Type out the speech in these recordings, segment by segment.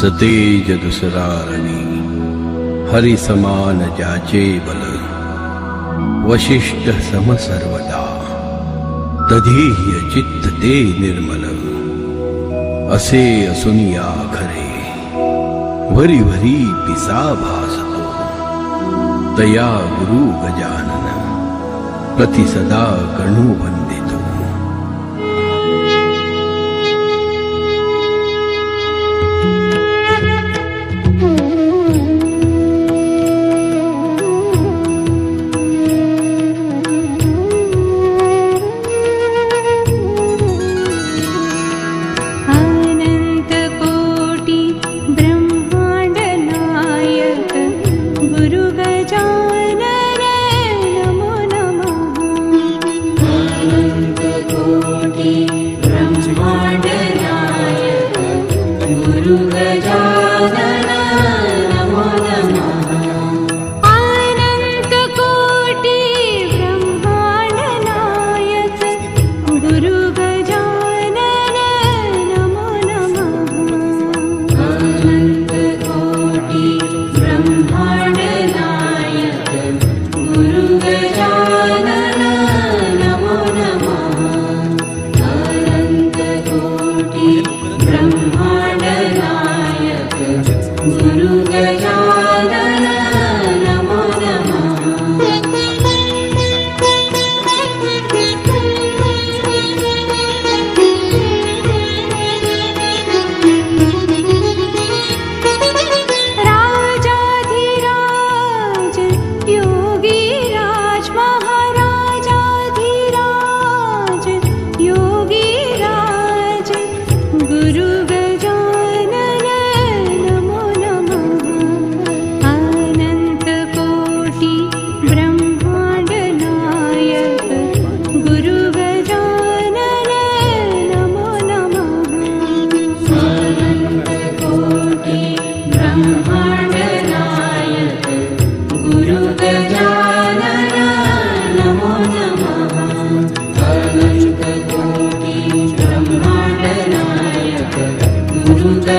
सतेज दुसरारणी हरि समान ज्याचे बल। वशिष्ठ सम सर्वदा तधीह्य चित्त ते निर्मल। असे असुनिया खरे भरी भरी पिसा भासतो तया गुरु गजानन प्रतिसदा वंदितो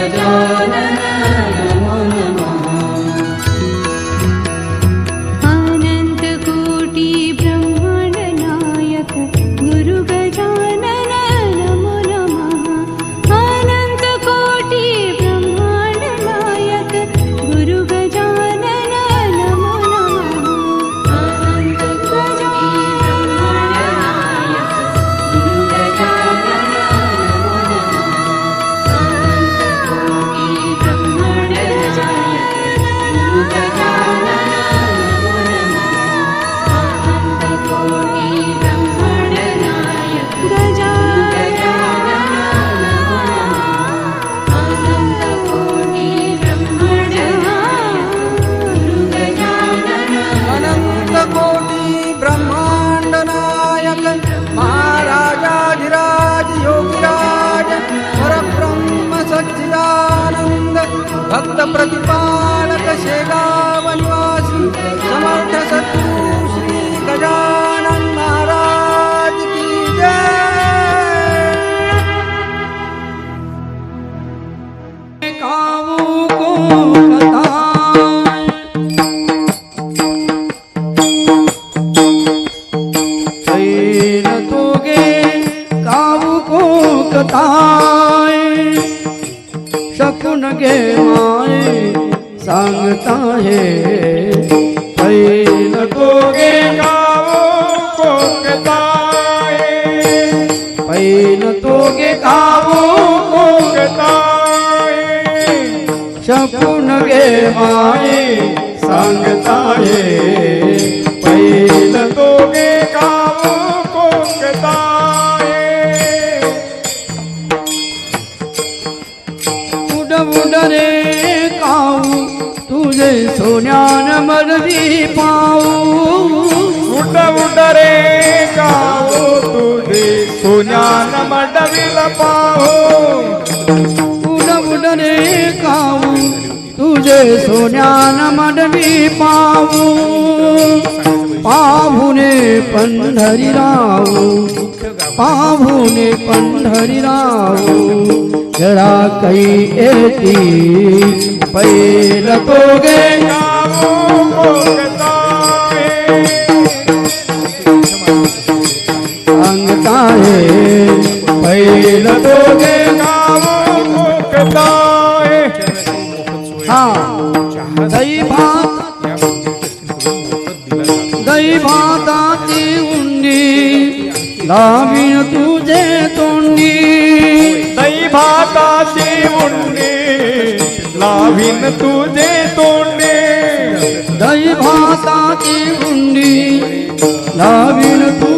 Adonai. गे माए सांगता है। शैल तोगे को काबू को कताए शकुन गे माए संगता है। पाहो। उड उड रे काऊ तुझे सोन्यान मडवी पाऊ पाहुने पंढरी राऊ पाहुने पंढरी राऊ जरा कई एती पैल तो गे लावीन तुझे तोंडी दही भाताची उंडी लावीन तुझे तोंडे दही भाताची उंडी लावीन तुझे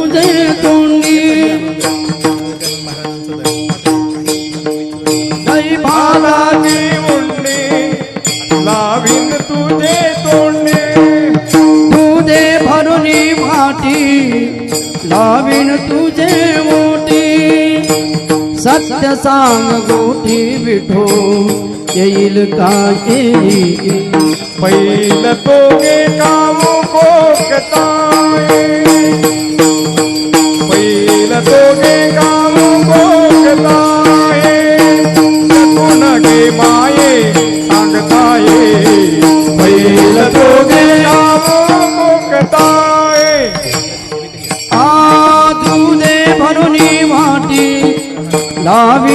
लावीन तुझे मोटी, सत्य सांग गोटी विठो येईल का येईल पैल को कामो कोकताए तो के कामो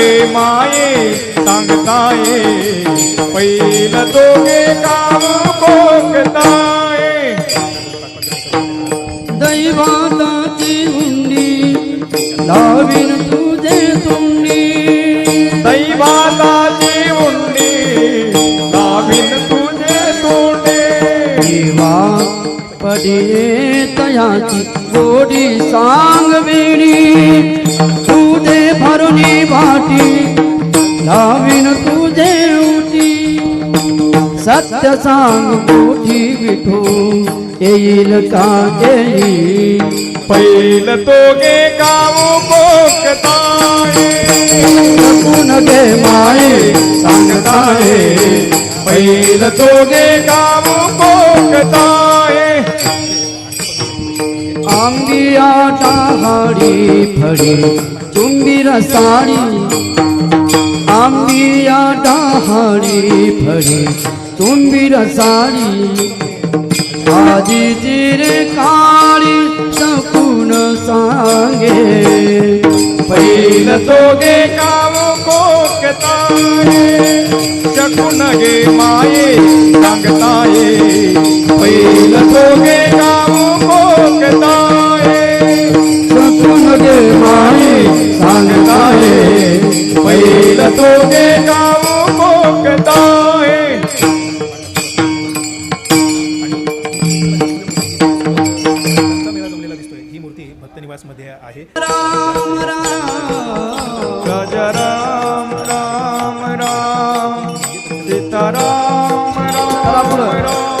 शकून गे माये सांगताये पैल तोगे कामो कोकताए दैवाताची हुंडी लावीन तुझे तोंडी दैवाताची उंडी लावीन तुझे तोंडे देवा पडिये तयाची गोडी सांग वेणी तुझे भरुनी भाटी लावीन तुझे उटी सत्य सांग गोठी विठो येईल का येईल पैल तोगे कामो कोकताये सकून गे माये सांगताये। पैल तोगे कामो कोकताये आंबिया टाहाडी फडी रसाळी आम्ही या डहाळी फळे तुम्ही रसाळी आजी जिरे काळी सकून सांगे। पैल तोगे गावो कोकताये शकून गे माये सांगताये। पैल तोगे गावो कोकताये। शकून तोगे ही मूर्ती भक्त मध्ये आहे राम राम राम राम राम सीताराम राम राम।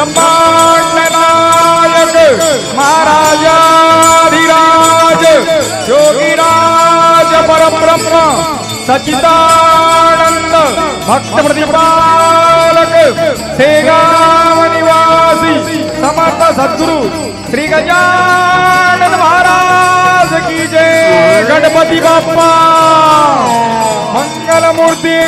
ब्रह्मांड नायक महाराजाधिराज योगिराज परम ब्रह्म सचिदानंद भक्त प्रतिपालक सेगाम निवासी समर्थ सदगुरु, श्री गजानन महाराज की जय। गणपति बाप्पा मंगल मूर्ति